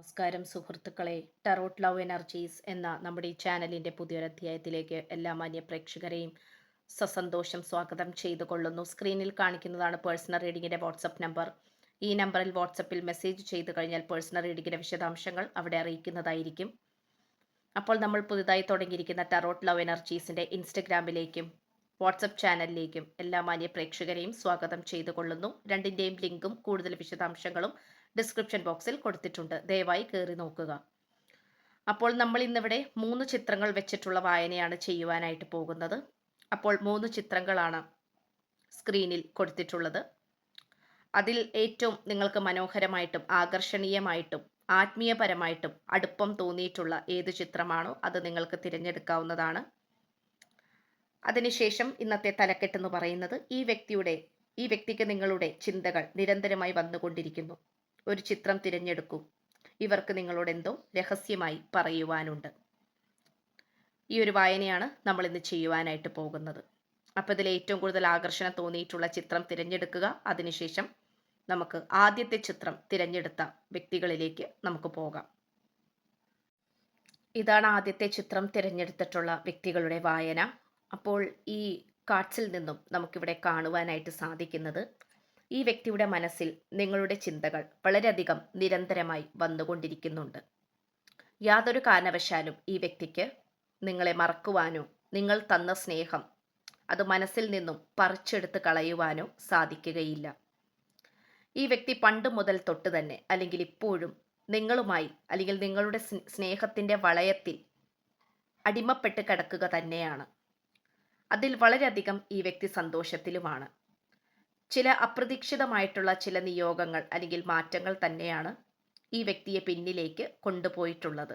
നമസ്കാരം സുഹൃത്തുക്കളെ. Tarot love energies എന്ന നമ്മുടെ ഈ ചാനലിന്റെ പുതിയൊരധ്യായത്തിലേക്ക് എല്ലാ മാന്യ പ്രേക്ഷകരെയും സസന്തോഷം സ്വാഗതം ചെയ്തു കൊള്ളുന്നു സ്ക്രീനിൽ കാണിക്കുന്നതാണ് പേഴ്സണൽ റീഡിങ്ങിന്റെ വാട്സപ്പ് നമ്പർ ഈ നമ്പറിൽ വാട്സപ്പിൽ മെസ്സേജ് ചെയ്തു കഴിഞ്ഞാൽ പേഴ്സണൽ റീഡിങ്ങിന്റെ വിശദാംശങ്ങൾ അവിടെ അറിയിക്കുന്നതായിരിക്കും. അപ്പോൾ നമ്മൾ പുതുതായി തുടങ്ങിയിരിക്കുന്ന ടറോട്ട് ലവ് എനർജീസിന്റെ ഇൻസ്റ്റഗ്രാമിലേക്കും വാട്സപ്പ് ചാനലിലേക്കും എല്ലാ മാന്യ പ്രേക്ഷകരെയും സ്വാഗതം ചെയ്തു കൊള്ളുന്നു രണ്ടിന്റെയും ലിങ്കും കൂടുതൽ വിശദാംശങ്ങളും ഡിസ്ക്രിപ്ഷൻ ബോക്സിൽ കൊടുത്തിട്ടുണ്ട്. ദയവായി കയറി നോക്കുക. അപ്പോൾ നമ്മൾ ഇന്നിവിടെ മൂന്ന് ചിത്രങ്ങൾ വെച്ചിട്ടുള്ള വായനയാണ് ചെയ്യുവാനായിട്ട് പോകുന്നത്. അപ്പോൾ മൂന്ന് ചിത്രങ്ങളാണ് സ്ക്രീനിൽ കൊടുത്തിട്ടുള്ളത്. അതിൽ ഏറ്റവും നിങ്ങൾക്ക് മനോഹരമായിട്ടും ആകർഷണീയമായിട്ടും ആത്മീയപരമായിട്ടും അടുപ്പം തോന്നിയിട്ടുള്ള ഏത് ചിത്രമാണോ അത് നിങ്ങൾക്ക് തിരഞ്ഞെടുക്കാവുന്നതാണ്. അതിനുശേഷം ഇന്നത്തെ തലക്കെട്ടെന്ന് പറയുന്നത് ഈ വ്യക്തിയുടെ ഈ വ്യക്തിക്ക് നിങ്ങളുടെ ചിന്തകൾ നിരന്തരമായി വന്നുകൊണ്ടിരിക്കുന്നു. ഒരു ചിത്രം തിരഞ്ഞെടുക്കൂ. ഇവർക്ക് നിങ്ങളോട് എന്തോ രഹസ്യമായി പറയുവാനുണ്ട്. ഈ ഒരു വായനയാണ് നമ്മൾ ഇന്ന് ചെയ്യുവാനായിട്ട് പോകുന്നത്. അപ്പോൾ ഇതിൽ ഏറ്റവും കൂടുതൽ ആകർഷണം തോന്നിയിട്ടുള്ള ചിത്രം തിരഞ്ഞെടുക്കുക. അതിനുശേഷം നമുക്ക് ആദ്യത്തെ ചിത്രം തിരഞ്ഞെടുത്ത വ്യക്തികളിലേക്ക് നമുക്ക് പോകാം. ഇതാണ് ആദ്യത്തെ ചിത്രം തിരഞ്ഞെടുത്തിട്ടുള്ള വ്യക്തികളുടെ വായന. അപ്പോൾ ഈ കാർഡ്സിൽ നിന്നും നമുക്കിവിടെ കാണുവാനായിട്ട് സാധിക്കുന്നത് ഈ വ്യക്തിയുടെ മനസ്സിൽ നിങ്ങളുടെ ചിന്തകൾ വളരെയധികം നിരന്തരമായി വന്നുകൊണ്ടിരിക്കുന്നുണ്ട്. യാതൊരു കാരണവശാലും ഈ വ്യക്തിക്ക് നിങ്ങളെ മറക്കുവാനോ നിങ്ങൾ തന്ന സ്നേഹം അത് മനസ്സിൽ നിന്നും പറിച്ചെടുത്ത് കളയുവാനോ സാധിക്കുകയില്ല. ഈ വ്യക്തി പണ്ട് മുതൽ തൊട്ട് തന്നെ അല്ലെങ്കിൽ ഇപ്പോഴും നിങ്ങളുമായി അല്ലെങ്കിൽ നിങ്ങളുടെ സ്നേഹത്തിന്റെ വളയത്തിൽ അടിമപ്പെട്ട് കിടക്കുക തന്നെയാണ്. അതിൽ വളരെയധികം ഈ വ്യക്തി സന്തോഷത്തിലുമാണ്. ചില അപ്രതീക്ഷിതമായിട്ടുള്ള ചില നിയോഗങ്ങൾ അല്ലെങ്കിൽ മാറ്റങ്ങൾ തന്നെയാണ് ഈ വ്യക്തിയെ പിന്നിലേക്ക് കൊണ്ടുപോയിട്ടുള്ളത്.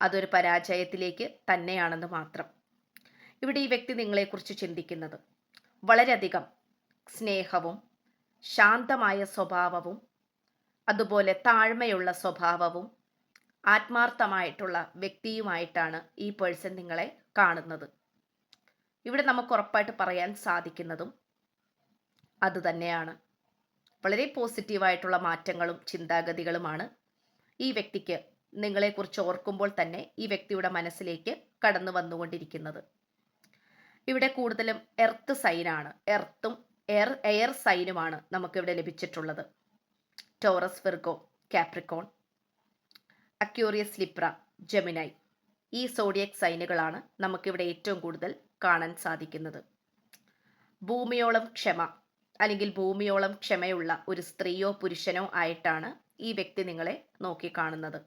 അതൊരു പരാജയത്തിലേക്ക് തന്നെയാണെന്ന് മാത്രം. ഇവിടെ ഈ വ്യക്തി നിങ്ങളെക്കുറിച്ച് ചിന്തിക്കുന്നത് വളരെയധികം സ്നേഹവും ശാന്തമായ സ്വഭാവവും അതുപോലെ താഴ്മയുള്ള സ്വഭാവവും ആത്മാർത്ഥമായിട്ടുള്ള വ്യക്തിയുമായിട്ടാണ് ഈ പേഴ്സൺ നിങ്ങളെ കാണുന്നത്. ഇവിടെ നമുക്ക് ഉറപ്പായിട്ട് പറയാൻ സാധിക്കുന്നതും അതുതന്നെയാണ് വളരെ പോസിറ്റീവായിട്ടുള്ള മാറ്റങ്ങളും ചിന്താഗതികളുമാണ് ഈ വ്യക്തിക്ക് നിങ്ങളെക്കുറിച്ച് ഓർക്കുമ്പോൾ തന്നെ ഈ വ്യക്തിയുടെ മനസ്സിലേക്ക് കടന്നു വന്നുകൊണ്ടിരിക്കുന്നത്. ഇവിടെ കൂടുതലും എർത്ത് സൈനാണ് എർത്തും എയർ എയർ സൈനുമാണ് നമുക്കിവിടെ ലഭിച്ചിട്ടുള്ളത്. Taurus Virgo Capricorn Aquarius Libra Gemini ഈ സോഡിയക് സൈനുകളാണ് നമുക്കിവിടെ ഏറ്റവും കൂടുതൽ കാണാൻ സാധിക്കുന്നത്. ഭൂമിയോളം ക്ഷമ അല്ലെങ്കിൽ ഭൂമിയോളം ക്ഷമയുള്ള ഒരു സ്ത്രീയോ പുരുഷനോ ആയിട്ടാണ് ഈ വ്യക്തി നിങ്ങളെ നോക്കിക്കാണുന്നത്.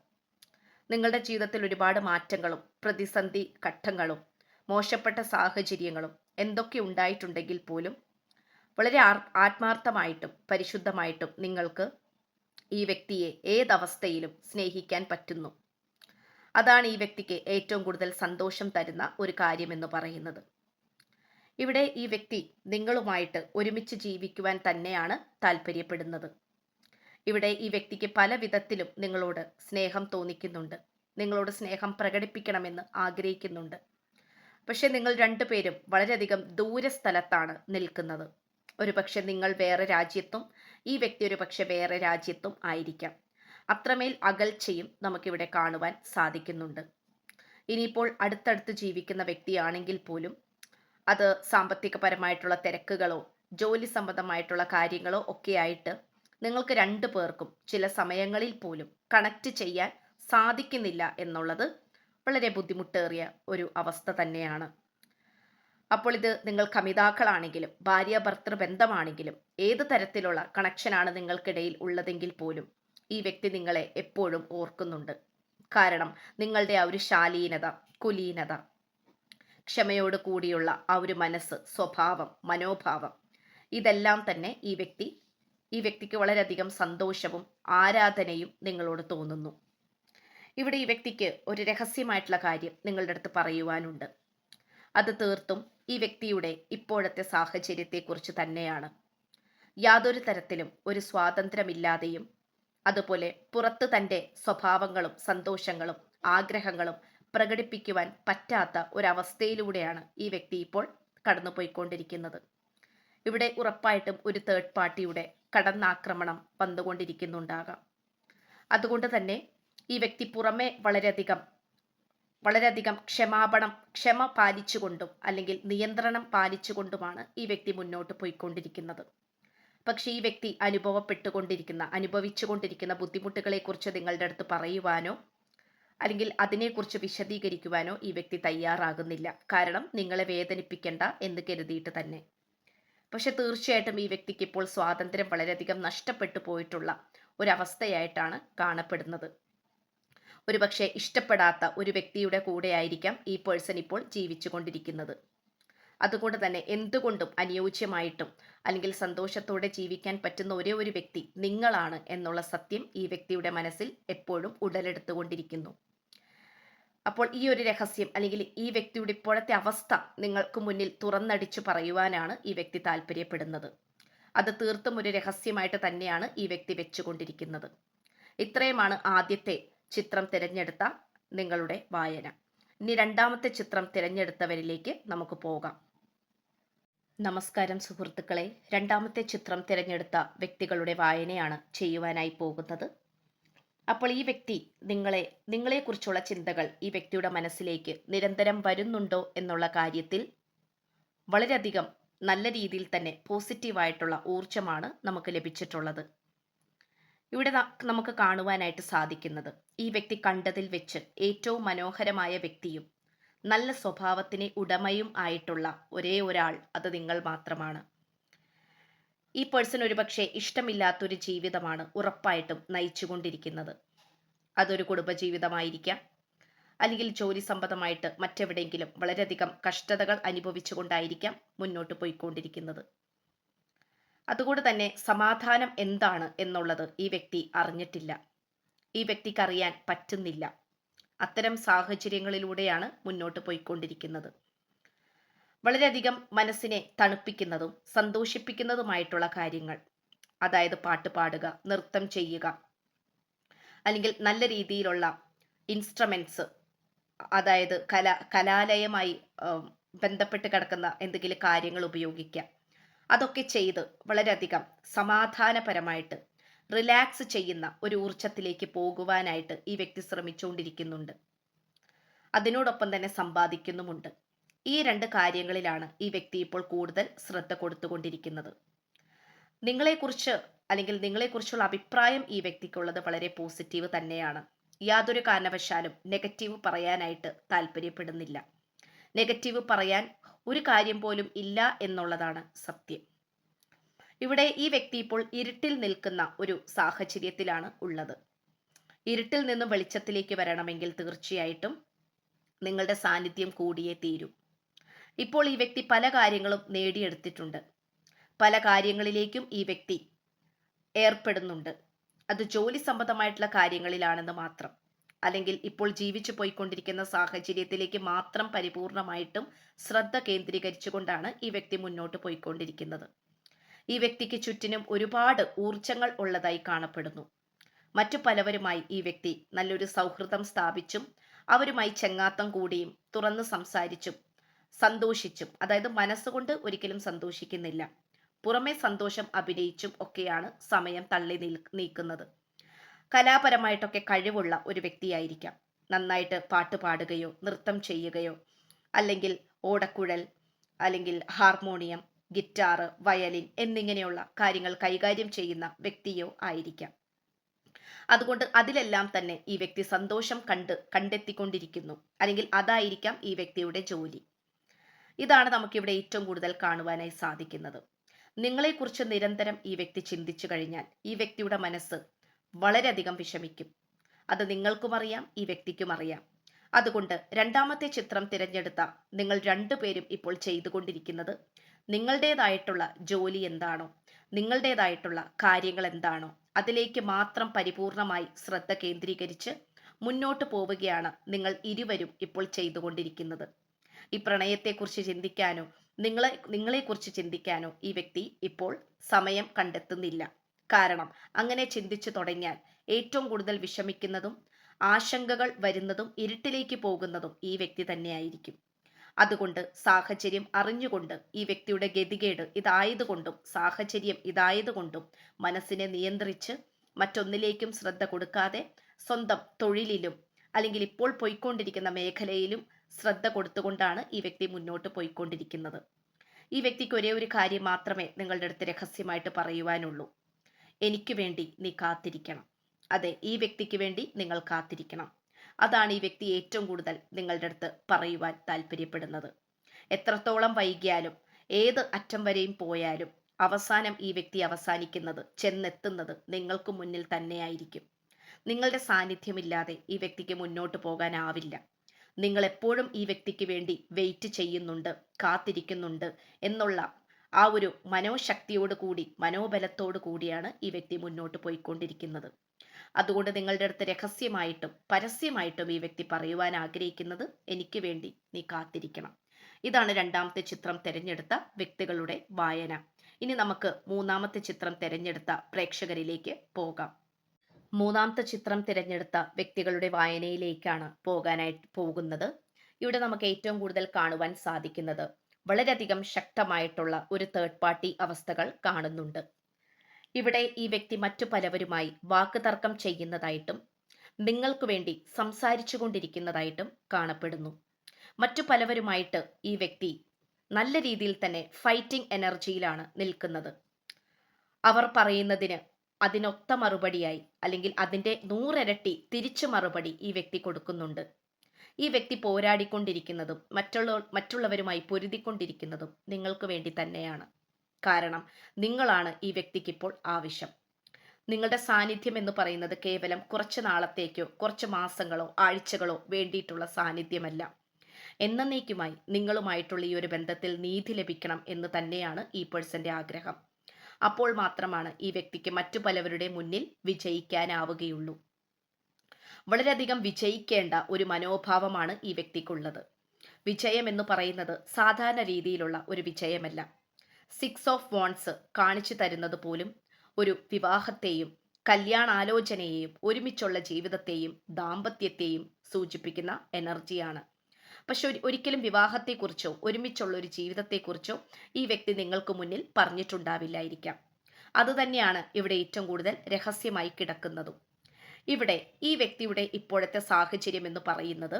നിങ്ങളുടെ ജീവിതത്തിൽ ഒരുപാട് മാറ്റങ്ങളും പ്രതിസന്ധി ഘട്ടങ്ങളും മോശപ്പെട്ട സാഹചര്യങ്ങളും എന്തൊക്കെ ഉണ്ടായിട്ടുണ്ടെങ്കിൽ പോലും വളരെ ആത്മാർത്ഥമായിട്ടും പരിശുദ്ധമായിട്ടും നിങ്ങൾക്ക് ഈ വ്യക്തിയെ ഏതവസ്ഥയിലും സ്നേഹിക്കാൻ പറ്റുന്നു. അതാണ് ഈ വ്യക്തിക്ക് ഏറ്റവും കൂടുതൽ സന്തോഷം തരുന്ന ഒരു കാര്യമെന്ന് പറയുന്നത്. ഇവിടെ ഈ വ്യക്തി നിങ്ങളുമായിട്ട് ഒരുമിച്ച് ജീവിക്കുവാൻ തന്നെയാണ് താല്പര്യപ്പെടുന്നത്. ഇവിടെ ഈ വ്യക്തിക്ക് പല വിധത്തിലും നിങ്ങളോട് സ്നേഹം തോന്നിക്കുന്നുണ്ട്. നിങ്ങളോട് സ്നേഹം പ്രകടിപ്പിക്കണമെന്ന് ആഗ്രഹിക്കുന്നുണ്ട്. പക്ഷെ നിങ്ങൾ രണ്ടുപേരും വളരെയധികം ദൂരസ്ഥലത്താണ് നിൽക്കുന്നത്. ഒരു പക്ഷെ നിങ്ങൾ വേറെ രാജ്യത്തും ഈ വ്യക്തി ഒരു പക്ഷെ വേറെ രാജ്യത്തും ആയിരിക്കാം. അത്രമേൽ അകൽച്ചയും നമുക്കിവിടെ കാണുവാൻ സാധിക്കുന്നുണ്ട്. ഇനിയിപ്പോൾ അടുത്തടുത്ത് ജീവിക്കുന്ന വ്യക്തിയാണെങ്കിൽ പോലും അത് സാമ്പത്തികപരമായിട്ടുള്ള തിരക്കുകളോ ജോലി സംബന്ധമായിട്ടുള്ള കാര്യങ്ങളോ ഒക്കെയായിട്ട് നിങ്ങൾക്ക് രണ്ടു പേർക്കും ചില സമയങ്ങളിൽ പോലും കണക്റ്റ് ചെയ്യാൻ സാധിക്കുന്നില്ല എന്നുള്ളത് വളരെ ബുദ്ധിമുട്ടേറിയ ഒരു അവസ്ഥ തന്നെയാണ്. അപ്പോൾ ഇത് നിങ്ങൾ കമിതാക്കളാണെങ്കിലും ഭാര്യ ഭർത്തൃ ബന്ധമാണെങ്കിലും ഏത് തരത്തിലുള്ള കണക്ഷനാണ് നിങ്ങൾക്കിടയിൽ ഉള്ളതെങ്കിൽ പോലും ഈ വ്യക്തി നിങ്ങളെ എപ്പോഴും ഓർക്കുന്നുണ്ട്. കാരണം നിങ്ങളുടെ ആ ഒരു ശാലീനത കുലീനത ക്ഷമയോട് കൂടിയുള്ള ആ ഒരു മനസ്സ് സ്വഭാവം മനോഭാവം ഇതെല്ലാം തന്നെ ഈ വ്യക്തി ഈ വ്യക്തിക്ക് വളരെയധികം സന്തോഷവും ആരാധനയും നിങ്ങളോട് തോന്നുന്നു. ഇവിടെ ഈ വ്യക്തിക്ക് ഒരു രഹസ്യമായിട്ടുള്ള കാര്യം നിങ്ങളുടെ അടുത്ത് പറയുവാനുണ്ട്. അത് തീർത്തും ഈ വ്യക്തിയുടെ ഇപ്പോഴത്തെ സാഹചര്യത്തെക്കുറിച്ച് തന്നെയാണ്. യാതൊരു തരത്തിലും ഒരു സ്വാതന്ത്ര്യമില്ലാതെയും അതുപോലെ പുറത്ത് തന്റെ സ്വഭാവങ്ങളും സന്തോഷങ്ങളും ആഗ്രഹങ്ങളും പ്രകടിപ്പിക്കുവാൻ പറ്റാത്ത ഒരവസ്ഥയിലൂടെയാണ് ഈ വ്യക്തി ഇപ്പോൾ കടന്നുപോയിക്കൊണ്ടിരിക്കുന്നത്. ഇവിടെ ഉറപ്പായിട്ടും ഒരു തേർഡ് പാർട്ടിയുടെ കടന്നാക്രമണം വന്നുകൊണ്ടിരിക്കുന്നുണ്ടാകാം. അതുകൊണ്ട് തന്നെ ഈ വ്യക്തി പുറമെ വളരെയധികം വളരെയധികം ക്ഷമാപണം ക്ഷമ പാലിച്ചുകൊണ്ടും അല്ലെങ്കിൽ നിയന്ത്രണം പാലിച്ചുകൊണ്ടുമാണ് ഈ വ്യക്തി മുന്നോട്ട് പോയിക്കൊണ്ടിരിക്കുന്നത്. പക്ഷേ ഈ വ്യക്തി അനുഭവപ്പെട്ടുകൊണ്ടിരിക്കുന്ന അനുഭവിച്ചുകൊണ്ടിരിക്കുന്ന ബുദ്ധിമുട്ടുകളെക്കുറിച്ച് നിങ്ങളുടെ അടുത്ത് പറയുവാനോ അല്ലെങ്കിൽ അതിനെക്കുറിച്ച് വിശദീകരിക്കുവാനോ ഈ വ്യക്തി തയ്യാറാകുന്നില്ല. കാരണം നിങ്ങളെ വേദനിപ്പിക്കേണ്ട എന്ന് കരുതിയിട്ട് തന്നെ. പക്ഷെ തീർച്ചയായിട്ടും ഈ വ്യക്തിക്ക് ഇപ്പോൾ സ്വാതന്ത്ര്യം വളരെയധികം നഷ്ടപ്പെട്ടു പോയിട്ടുള്ള ഒരവസ്ഥയായിട്ടാണ് കാണപ്പെടുന്നത്. ഒരുപക്ഷെ ഇഷ്ടപ്പെടാത്ത ഒരു വ്യക്തിയുടെ കൂടെയായിരിക്കാം ഈ പേഴ്സൺ ഇപ്പോൾ ജീവിച്ചു കൊണ്ടിരിക്കുന്നത് അതുകൊണ്ട് തന്നെ എന്തുകൊണ്ടും അനുയോജ്യമായിട്ടും അല്ലെങ്കിൽ സന്തോഷത്തോടെ ജീവിക്കാൻ പറ്റുന്ന ഒരേ ഒരു വ്യക്തി നിങ്ങളാണ് എന്നുള്ള സത്യം ഈ വ്യക്തിയുടെ മനസ്സിൽ എപ്പോഴും ഉടലെടുത്തുകൊണ്ടിരിക്കുന്നു. അപ്പോൾ ഈ ഒരു രഹസ്യം അല്ലെങ്കിൽ ഈ വ്യക്തിയുടെ ഇപ്പോഴത്തെ അവസ്ഥ നിങ്ങൾക്ക് മുന്നിൽ തുറന്നടിച്ചു പറയുവാനാണ് ഈ വ്യക്തി താല്പര്യപ്പെടുന്നത്. അത് തീർത്തും ഒരു രഹസ്യമായിട്ട് തന്നെയാണ് ഈ വ്യക്തി വെച്ചുകൊണ്ടിരിക്കുന്നത്. ഇത്രയുമാണ് ആദ്യത്തെ ചിത്രം തിരഞ്ഞെടുത്ത നിങ്ങളുടെ വായന. ഇനി രണ്ടാമത്തെ ചിത്രം തിരഞ്ഞെടുത്തവരിലേക്ക് നമുക്ക് പോകാം. നമസ്കാരം സുഹൃത്തുക്കളെ. രണ്ടാമത്തെ ചിത്രം തിരഞ്ഞെടുത്ത വ്യക്തികളുടെ വായനയാണ് ചെയ്യുവാനായി പോകുന്നത്. അപ്പോൾ ഈ വ്യക്തി നിങ്ങളെ നിങ്ങളെക്കുറിച്ചുള്ള ചിന്തകൾ ഈ വ്യക്തിയുടെ മനസ്സിലേക്ക് നിരന്തരം വരുന്നുണ്ടോ എന്നുള്ള കാര്യത്തിൽ വളരെയധികം നല്ല രീതിയിൽ തന്നെ പോസിറ്റീവായിട്ടുള്ള ഊർജമാണ് നമുക്ക് ലഭിച്ചിട്ടുള്ളത്. ഇവിടെ നമുക്ക് കാണുവാനായിട്ട് സാധിക്കുന്നത് ഈ വ്യക്തി കണ്ടതിൽ വെച്ച് ഏറ്റവും മനോഹരമായ വ്യക്തിയും നല്ല സ്വഭാവത്തിന് ഉടമയും ആയിട്ടുള്ള ഒരേ ഒരാൾ അത് നിങ്ങൾ മാത്രമാണ്. ഈ പേഴ്സൺ ഒരുപക്ഷെ ഇഷ്ടമില്ലാത്തൊരു ജീവിതമാണ് ഉറപ്പായിട്ടും നയിച്ചുകൊണ്ടിരിക്കുന്നത്. അതൊരു കുടുംബജീവിതമായിരിക്കാം. അല്ലെങ്കിൽ ജോലി സംബന്ധമായിട്ട് മറ്റെവിടെയെങ്കിലും വളരെയധികം കഷ്ടതകൾ അനുഭവിച്ചുകൊണ്ടായിരിക്കാം മുന്നോട്ട് പോയിക്കൊണ്ടിരിക്കുന്നത്. അതുകൊണ്ട് തന്നെ സമാധാനം എന്താണ് എന്നുള്ളത് ഈ വ്യക്തി അറിഞ്ഞിട്ടില്ല. ഈ വ്യക്തിക്ക് അറിയാൻ പറ്റുന്നില്ല. അത്തരം സാഹചര്യങ്ങളിലൂടെയാണ് മുന്നോട്ട് പോയിക്കൊണ്ടിരിക്കുന്നത്. വളരെയധികം മനസ്സിനെ തണുപ്പിക്കുന്നതും സന്തോഷിപ്പിക്കുന്നതുമായിട്ടുള്ള കാര്യങ്ങൾ. അതായത് പാട്ട് പാടുക നൃത്തം ചെയ്യുക അല്ലെങ്കിൽ നല്ല രീതിയിലുള്ള ഇൻസ്ട്രുമെന്റ്സ് അതായത് കല കലാലയമായി ബന്ധപ്പെട്ട് കിടക്കുന്ന എന്തെങ്കിലും കാര്യങ്ങൾ ഉപയോഗിക്കുക. അതൊക്കെ ചെയ്ത് വളരെയധികം സമാധാനപരമായിട്ട് റിലാക്സ് ചെയ്യുന്ന ഒരു ഊർജത്തിലേക്ക് പോകുവാനായിട്ട് ഈ വ്യക്തി ശ്രമിച്ചുകൊണ്ടിരിക്കുന്നുണ്ട്. അതിനോടൊപ്പം തന്നെ സമ്പാദിക്കുന്നുമുണ്ട്. ഈ രണ്ട് കാര്യങ്ങളിലാണ് ഈ വ്യക്തി ഇപ്പോൾ കൂടുതൽ ശ്രദ്ധ കൊടുത്തുകൊണ്ടിരിക്കുന്നത്. നിങ്ങളെക്കുറിച്ച് അല്ലെങ്കിൽ നിങ്ങളെക്കുറിച്ചുള്ള അഭിപ്രായം ഈ വ്യക്തിക്കുള്ളത് വളരെ പോസിറ്റീവ് തന്നെയാണ്. യാതൊരു കാരണവശാലും നെഗറ്റീവ് പറയാനായിട്ട് താല്പര്യപ്പെടുന്നില്ല. നെഗറ്റീവ് പറയാൻ ഒരു കാര്യം പോലും ഇല്ല എന്നുള്ളതാണ് സത്യം. ഇവിടെ ഈ വ്യക്തി ഇപ്പോൾ ഇരുട്ടിൽ നിൽക്കുന്ന ഒരു സാഹചര്യത്തിലാണ് ഉള്ളത്. ഇരുട്ടിൽ നിന്നും വെളിച്ചത്തിലേക്ക് വരണമെങ്കിൽ തീർച്ചയായിട്ടും നിങ്ങളുടെ സാന്നിധ്യം കൂടിയേ തീരൂ. ഇപ്പോൾ ഈ വ്യക്തി പല കാര്യങ്ങളും നേടിയെടുത്തിട്ടുണ്ട്. പല കാര്യങ്ങളിലേക്കും ഈ വ്യക്തി ഏർപ്പെടുന്നുണ്ട്. അത് ജോലി സംബന്ധമായിട്ടുള്ള കാര്യങ്ങളിലാണെന്ന് മാത്രം. അല്ലെങ്കിൽ ഇപ്പോൾ ജീവിച്ചു പോയിക്കൊണ്ടിരിക്കുന്ന സാഹചര്യത്തിലേക്ക് മാത്രം പരിപൂർണമായിട്ടും ശ്രദ്ധ കേന്ദ്രീകരിച്ചുകൊണ്ടാണ് ഈ വ്യക്തി മുന്നോട്ട് പോയിക്കൊണ്ടിരിക്കുന്നത്. ഈ വ്യക്തിക്ക് ചുറ്റിനും ഒരുപാട് ഊർജങ്ങൾ ഉള്ളതായി കാണപ്പെടുന്നു. മറ്റു പലവരുമായി ഈ വ്യക്തി നല്ലൊരു സൗഹൃദം സ്ഥാപിച്ചും അവരുമായി ചെങ്ങാത്തം കൂടിയും തുറന്ന് സംസാരിച്ചും സന്തോഷിച്ചും അതായത് മനസ്സുകൊണ്ട് ഒരിക്കലും സന്തോഷിക്കുന്നില്ല. പുറമെ സന്തോഷം അഭിനയിച്ചും ഒക്കെയാണ് സമയം തള്ളി നീക്കുന്നത്. കലാപരമായിട്ടൊക്കെ കഴിവുള്ള ഒരു വ്യക്തിയായിരിക്കാം. നന്നായിട്ട് പാട്ട് പാടുകയോ നൃത്തം ചെയ്യുകയോ അല്ലെങ്കിൽ ഓടക്കുഴൽ അല്ലെങ്കിൽ ഹാർമോണിയം ഗിറ്റാർ വയലിൻ എന്നിങ്ങനെയുള്ള കാര്യങ്ങൾ കൈകാര്യം ചെയ്യുന്ന വ്യക്തിയോ ആയിരിക്കാം. അതുകൊണ്ട് അതിലെല്ലാം തന്നെ ഈ വ്യക്തി സന്തോഷം കണ്ട് കണ്ടെത്തിക്കൊണ്ടിരിക്കുന്നു. അല്ലെങ്കിൽ അതായിരിക്കാം ഈ വ്യക്തിയുടെ ജോലി. ഇതാണ് നമുക്കിവിടെ ഏറ്റവും കൂടുതൽ കാണുവാനായി സാധിക്കുന്നത്. നിങ്ങളെക്കുറിച്ച് നിരന്തരം ഈ വ്യക്തി ചിന്തിച്ചു കഴിഞ്ഞാൽ ഈ വ്യക്തിയുടെ മനസ്സ് വളരെയധികം വിഷമിക്കും. അത് നിങ്ങൾക്കും അറിയാം ഈ വ്യക്തിക്കും അറിയാം. അതുകൊണ്ട് രണ്ടാമത്തെ ചിത്രം തിരഞ്ഞെടുത്ത നിങ്ങൾ രണ്ടുപേരും ഇപ്പോൾ ചെയ്തുകൊണ്ടിരിക്കുന്നത് നിങ്ങളുടേതായിട്ടുള്ള ജോലി എന്താണോ നിങ്ങളുടേതായിട്ടുള്ള കാര്യങ്ങൾ എന്താണോ അതിലേക്ക് മാത്രം പരിപൂർണമായി ശ്രദ്ധ കേന്ദ്രീകരിച്ച് മുന്നോട്ട് പോവുകയാണ് നിങ്ങൾ ഇരുവരും ഇപ്പോൾ ചെയ്തുകൊണ്ടിരിക്കുന്നത്. ഈ പ്രണയത്തെക്കുറിച്ച് ചിന്തിക്കാനോ നിങ്ങളെ നിങ്ങളെക്കുറിച്ച് ചിന്തിക്കാനോ ഈ വ്യക്തി ഇപ്പോൾ സമയം കണ്ടെത്തുന്നില്ല. കാരണം അങ്ങനെ ചിന്തിച്ചു തുടങ്ങിയാൽ ഏറ്റവും കൂടുതൽ വിഷമിക്കുന്നതും ആശങ്കകൾ വരുന്നതും ഇരുട്ടിലേക്ക് പോകുന്നതും ഈ വ്യക്തി തന്നെയായിരിക്കും. അതുകൊണ്ട് സാഹചര്യം അറിഞ്ഞുകൊണ്ട് ഈ വ്യക്തിയുടെ ഗതികേട് ഇതായതുകൊണ്ടും സാഹചര്യം ഇതായതുകൊണ്ടും മനസ്സിനെ നിയന്ത്രിച്ച് മറ്റൊന്നിലേക്കും ശ്രദ്ധ കൊടുക്കാതെ സ്വന്തം തൊഴിലിലും അല്ലെങ്കിൽ ഇപ്പോൾ പോയിക്കൊണ്ടിരിക്കുന്ന മേഖലയിലും ശ്രദ്ധ കൊടുത്തുകൊണ്ടാണ് ഈ വ്യക്തി മുന്നോട്ട് പോയിക്കൊണ്ടിരിക്കുന്നത്. ഈ വ്യക്തിക്ക് ഒരേ ഒരു കാര്യം മാത്രമേ നിങ്ങളുടെ അടുത്ത് രഹസ്യമായിട്ട് പറയുവാനുള്ളൂ. എനിക്ക് വേണ്ടി നീ കാത്തിരിക്കണം. അതെ ഈ വ്യക്തിക്ക് വേണ്ടി നിങ്ങൾ കാത്തിരിക്കണം. അതാണ് ഈ വ്യക്തി ഏറ്റവും കൂടുതൽ നിങ്ങളുടെ അടുത്ത് പറയുവാൻ താല്പര്യപ്പെടുന്നത്. എത്രത്തോളം വൈകിയാലും ഏത് അറ്റം വരെയും പോയാലും അവസാനം ഈ വ്യക്തി അവസാനിക്കുന്നത് ചെന്നെത്തുന്നത് നിങ്ങൾക്ക് മുന്നിൽ തന്നെയായിരിക്കും. നിങ്ങളുടെ സാന്നിധ്യമില്ലാതെ ഈ വ്യക്തിക്ക് മുന്നോട്ട് പോകാനാവില്ല. നിങ്ങൾ എപ്പോഴും ഈ വ്യക്തിക്ക് വേണ്ടി വെയിറ്റ് ചെയ്യുന്നുണ്ട് കാത്തിരിക്കുന്നുണ്ട് എന്നുള്ള ആ ഒരു മനോശക്തിയോട് കൂടി മനോബലത്തോട് കൂടിയാണ് ഈ വ്യക്തി മുന്നോട്ട് പോയിക്കൊണ്ടിരിക്കുന്നത്. അതുകൊണ്ട് നിങ്ങളുടെ അടുത്ത് രഹസ്യമായിട്ടും പരസ്യമായിട്ടും ഈ വ്യക്തി പറയുവാൻ ആഗ്രഹിക്കുന്നത് എനിക്ക് വേണ്ടി നീ കാത്തിരിക്കണം. ഇതാണ് രണ്ടാമത്തെ ചിത്രം തിരഞ്ഞെടുത്ത വ്യക്തികളുടെ വായന. ഇനി നമുക്ക് മൂന്നാമത്തെ ചിത്രം തിരഞ്ഞെടുത്ത പ്രേക്ഷകരിലേക്ക് പോകാം. മൂന്നാമത്തെ ചിത്രം തിരഞ്ഞെടുത്ത വ്യക്തികളുടെ വായനയിലേക്കാണ് പോകാനായിട്ട് പോകുന്നത്. ഇവിടെ നമുക്ക് ഏറ്റവും കൂടുതൽ കാണുവാൻ സാധിക്കുന്നത് വളരെയധികം ശക്തമായിട്ടുള്ള ഒരു തേർഡ് പാർട്ടി അവസ്ഥകൾ കാണുന്നുണ്ട്. ഇവിടെ ഈ വ്യക്തി മറ്റു പലവരുമായി വാക്കുതർക്കം ചെയ്യുന്നതായിട്ടും നിങ്ങൾക്ക് വേണ്ടി സംസാരിച്ചു കൊണ്ടിരിക്കുന്നതായിട്ടും കാണപ്പെടുന്നു. മറ്റു പലവരുമായിട്ട് ഈ വ്യക്തി നല്ല രീതിയിൽ തന്നെ ഫൈറ്റിംഗ് എനർജിയിലാണ് നിൽക്കുന്നത്. അവർ പറയുന്നതിന് അതിനൊത്ത മറുപടിയായി അല്ലെങ്കിൽ അതിന്റെ നൂറിരട്ടി തിരിച്ചു മറുപടി ഈ വ്യക്തി കൊടുക്കുന്നുണ്ട്. ഈ വ്യക്തി പോരാടിക്കൊണ്ടിരിക്കുന്നതും മറ്റുള്ള മറ്റുള്ളവരുമായി പൊരുതിക്കൊണ്ടിരിക്കുന്നതും നിങ്ങൾക്ക് വേണ്ടി തന്നെയാണ്. കാരണം നിങ്ങളാണ് ഈ വ്യക്തിക്ക് ഇപ്പോൾ ആവശ്യം. നിങ്ങളുടെ സാന്നിധ്യം എന്ന് പറയുന്നത് കേവലം കുറച്ച് നാളത്തേക്കോ കുറച്ച് മാസങ്ങളോ ആഴ്ചകളോ വേണ്ടിയിട്ടുള്ള സാന്നിധ്യമല്ല. എന്നേക്കുമായി നിങ്ങളുമായിട്ടുള്ള ഈ ഒരു ബന്ധത്തിൽ നീതി ലഭിക്കണം എന്ന് തന്നെയാണ് ഈ പേഴ്സന്റെ ആഗ്രഹം. അപ്പോൾ മാത്രമാണ് ഈ വ്യക്തിക്ക് മറ്റു പലവരുടെ മുന്നിൽ വിജയിക്കാനാവുകയുള്ളൂ. വളരെയധികം വിജയിക്കേണ്ട ഒരു മനോഭാവമാണ് ഈ വ്യക്തിക്കുള്ളത്. വിജയം എന്ന് പറയുന്നത് സാധാരണ രീതിയിലുള്ള ഒരു വിജയമല്ല. സിക്സ് ഓഫ് വോൺസ് കാണിച്ചു തരുന്നത് പോലും ഒരു വിവാഹത്തെയും കല്യാണാലോചനയെയും ഒരുമിച്ചുള്ള ജീവിതത്തെയും ദാമ്പത്യത്തെയും സൂചിപ്പിക്കുന്ന എനർജിയാണ് പക്ഷെ ഒരിക്കലും വിവാഹത്തെക്കുറിച്ചോ ഒരുമിച്ചുള്ള ഒരു ജീവിതത്തെക്കുറിച്ചോ ഈ വ്യക്തി നിങ്ങൾക്ക് മുന്നിൽ പറഞ്ഞിട്ടുണ്ടാവില്ലായിരിക്കാം. അതുതന്നെയാണ് ഇവിടെ ഏറ്റവും കൂടുതൽ രഹസ്യമായി കിടക്കുന്നതും. ഇവിടെ ഈ വ്യക്തിയുടെ ഇപ്പോഴത്തെ സാഹചര്യം എന്ന് പറയുന്നത്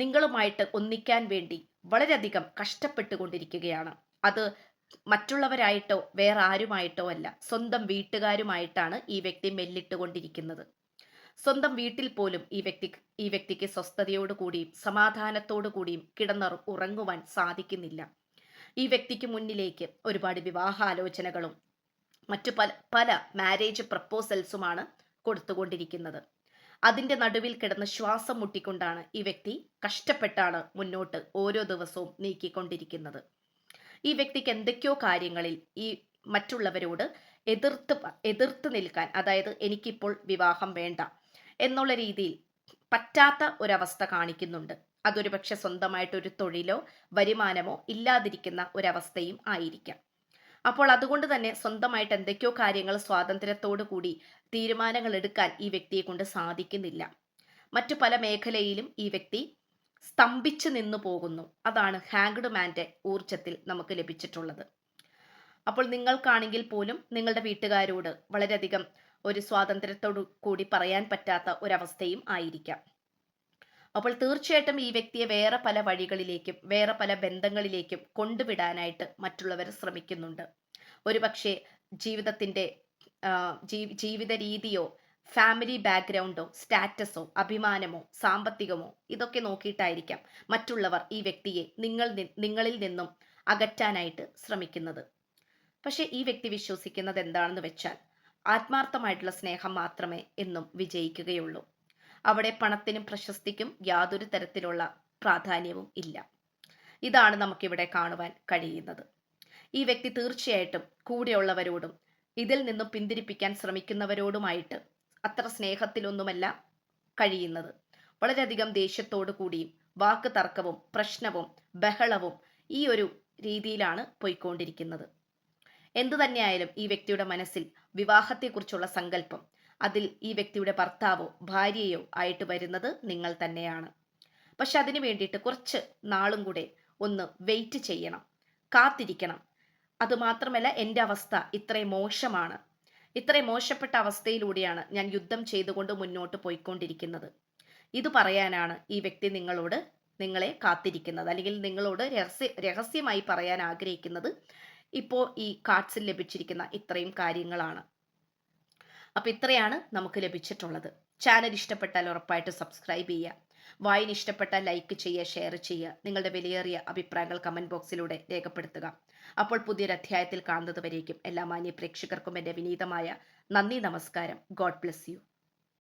നിങ്ങളുമായിട്ട് ഒന്നിക്കാൻ വേണ്ടി വളരെയധികം കഷ്ടപ്പെട്ടുകൊണ്ടിരിക്കുകയാണ്. അത് മറ്റുള്ളവരായിട്ടോ വേറെ ആരുമായിട്ടോ അല്ല സ്വന്തം വീട്ടുകാരുമായിട്ടാണ് ഈ വ്യക്തി മെല്ലിട്ടുകൊണ്ടിരിക്കുന്നത്. സ്വന്തം വീട്ടിൽ പോലും ഈ വ്യക്തി ഈ വ്യക്തിക്ക് സ്വസ്ഥതയോടു കൂടിയും സമാധാനത്തോടു കൂടിയും കിടന്ന ഉറങ്ങുവാൻ സാധിക്കുന്നില്ല. ഈ വ്യക്തിക്ക് മുന്നിലേക്ക് ഒരുപാട് വിവാഹാലോചനകളും മറ്റു പല പല മാരേജ് പ്രപ്പോസൽസുമാണ് കൊടുത്തുകൊണ്ടിരിക്കുന്നത്. അതിന്റെ നടുവിൽ കിടന്ന് ശ്വാസം മുട്ടിക്കൊണ്ടാണ് ഈ വ്യക്തി കഷ്ടപ്പെട്ടാണ് മുന്നോട്ട് ഓരോ ദിവസവും നീക്കിക്കൊണ്ടിരിക്കുന്നത്. ഈ വ്യക്തിക്ക് എന്തൊക്കെയോ കാര്യങ്ങളിൽ ഈ മറ്റുള്ളവരോട് എതിർത്ത് എതിർത്ത് നിൽക്കാൻ അതായത് എനിക്കിപ്പോൾ വിവാഹം വേണ്ട എന്നുള്ള രീതിയിൽ പറ്റാത്ത ഒരവസ്ഥ കാണിക്കുന്നുണ്ട്. അതൊരു പക്ഷെ സ്വന്തമായിട്ടൊരു തൊഴിലോ വരുമാനമോ ഇല്ലാതിരിക്കുന്ന ഒരവസ്ഥയും ആയിരിക്കാം. അപ്പോൾ അതുകൊണ്ട് തന്നെ സ്വന്തമായിട്ട് എന്തൊക്കെയോ കാര്യങ്ങൾ സ്വാതന്ത്ര്യത്തോടു കൂടി തീരുമാനങ്ങൾ എടുക്കാൻ ഈ വ്യക്തിയെ കൊണ്ട് സാധിക്കുന്നില്ല. മറ്റു പല മേഖലയിലും ഈ വ്യക്തി സ്തംഭിച്ചു നിന്നു പോകുന്നു. അതാണ് ഹാങ്ഡ് മാന്റെ ഊർജത്തിൽ നമുക്ക് ലഭിച്ചിട്ടുള്ളത്. അപ്പോൾ നിങ്ങൾക്കാണെങ്കിൽ പോലും നിങ്ങളുടെ വീട്ടുകാരോട് വളരെയധികം ഒരു സ്വാതന്ത്ര്യത്തോടു കൂടി പറയാൻ പറ്റാത്ത ഒരവസ്ഥയും ആയിരിക്കാം. അപ്പോൾ തീർച്ചയായിട്ടും ഈ വ്യക്തിയെ വേറെ പല വഴികളിലേക്കും വേറെ പല ബന്ധങ്ങളിലേക്കും കൊണ്ടുവിടാനായിട്ട് മറ്റുള്ളവർ ശ്രമിക്കുന്നുണ്ട്. ഒരുപക്ഷെ ജീവിതത്തിന്റെ ജീവിത രീതിയോ ഫാമിലി ബാക്ക്ഗ്രൗണ്ടോ സ്റ്റാറ്റസോ അഭിമാനമോ സാമ്പത്തികമോ ഇതൊക്കെ നോക്കിയിട്ടായിരിക്കാം മറ്റുള്ളവർ ഈ വ്യക്തിയെ നിങ്ങൾ നിങ്ങളിൽ നിന്നും അകറ്റാനായിട്ട് ശ്രമിക്കുന്നത്. പക്ഷേ ഈ വ്യക്തി വിശ്വസിക്കുന്നത് എന്താണെന്ന് വെച്ചാൽ ആത്മാർത്ഥമായിട്ടുള്ള സ്നേഹം മാത്രമേ എന്നും വിജയിക്കുകയുള്ളൂ. അവിടെ പണത്തിനും പ്രശസ്തിക്കും യാതൊരു തരത്തിലുള്ള പ്രാധാന്യവും ഇല്ല. ഇതാണ് നമുക്കിവിടെ കാണുവാൻ കഴിയുന്നത്. ഈ വ്യക്തി തീർച്ചയായിട്ടും കൂടെയുള്ളവരോടും ഇതിൽ നിന്നും പിന്തിരിപ്പിക്കാൻ ശ്രമിക്കുന്നവരോടുമായിട്ട് അത്ര സ്നേഹത്തിലൊന്നുമല്ല കഴിയുന്നത്. വളരെയധികം ദേഷ്യത്തോടു കൂടിയും വാക്ക് തർക്കവും പ്രശ്നവും ബഹളവും ഈ ഒരു രീതിയിലാണ് പോയിക്കൊണ്ടിരിക്കുന്നത്. എന്തു തന്നെയായാലും ഈ വ്യക്തിയുടെ മനസ്സിൽ വിവാഹത്തെക്കുറിച്ചുള്ള സങ്കല്പം അതിൽ ഈ വ്യക്തിയുടെ ഭർത്താവോ ഭാര്യയോ ആയിട്ട് വരുന്നത് നിങ്ങൾ തന്നെയാണ്. പക്ഷെ അതിനു വേണ്ടിയിട്ട് കുറച്ച് നാളും കൂടെ ഒന്ന് വെയിറ്റ് ചെയ്യണം കാത്തിരിക്കണം. അതുമാത്രമല്ല എന്റെ അവസ്ഥ ഇത്രയും മോശമാണ്. ഇത്രയും മോശപ്പെട്ട അവസ്ഥയിലൂടെയാണ് ഞാൻ യുദ്ധം ചെയ്തുകൊണ്ട് മുന്നോട്ട് പോയിക്കൊണ്ടിരിക്കുന്നത്. ഇത് പറയാനാണ് ഈ വ്യക്തി നിങ്ങളോട് നിങ്ങളെ കാത്തിരിക്കുന്നത്. അല്ലെങ്കിൽ നിങ്ങളോട് രഹസ്യ രഹസ്യമായി പറയാൻ ആഗ്രഹിക്കുന്നത്. ഇപ്പോൾ ഈ കാർഡ്സിൽ ലഭിച്ചിരിക്കുന്ന ഇത്രയും കാര്യങ്ങളാണ്. അപ്പോൾ ഇത്രയാണ് നമുക്ക് ലഭിച്ചിട്ടുള്ളത്. ചാനൽ ഇഷ്ടപ്പെട്ടാൽ ഉറപ്പായിട്ട് സബ്സ്ക്രൈബ് ചെയ്യുക. വായന ഇഷ്ടപ്പെട്ടാൽ ലൈക്ക് ചെയ്യുക ഷെയർ ചെയ്യുക. നിങ്ങളുടെ വിലയേറിയ അഭിപ്രായങ്ങൾ കമന്റ് ബോക്സിലൂടെ രേഖപ്പെടുത്തുക. അപ്പോൾ പുതിയൊരു അധ്യായത്തിൽ കാണുന്നത് വരേക്കും എല്ലാ മാന്യ പ്രേക്ഷകർക്കും എന്റെ വിനീതമായ നന്ദി നമസ്കാരം. God bless you